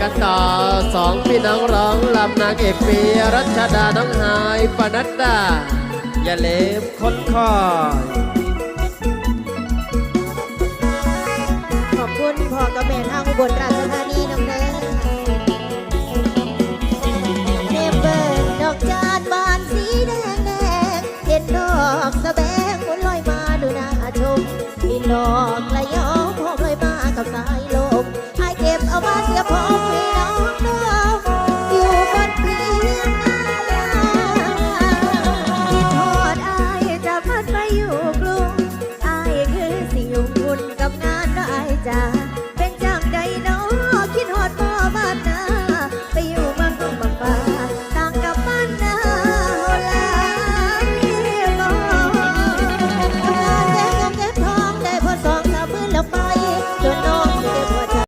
กันต่อสองพี่น้องร้องลำนางเอกปีรัชดาน้องหายปนัดดาอย่าเล็มคนคอยขอบคุณพ่อกับแม่ทางอุบลราชธานีน้ำเด้อเนเบิร์ดอกจานบานสีแดงแดงเห็นดอกสะแบงหมุนลอยมาดูน่าชมมีดอก อยู่กรุงอายคือสิอยู่บุญกับงานได้จ้า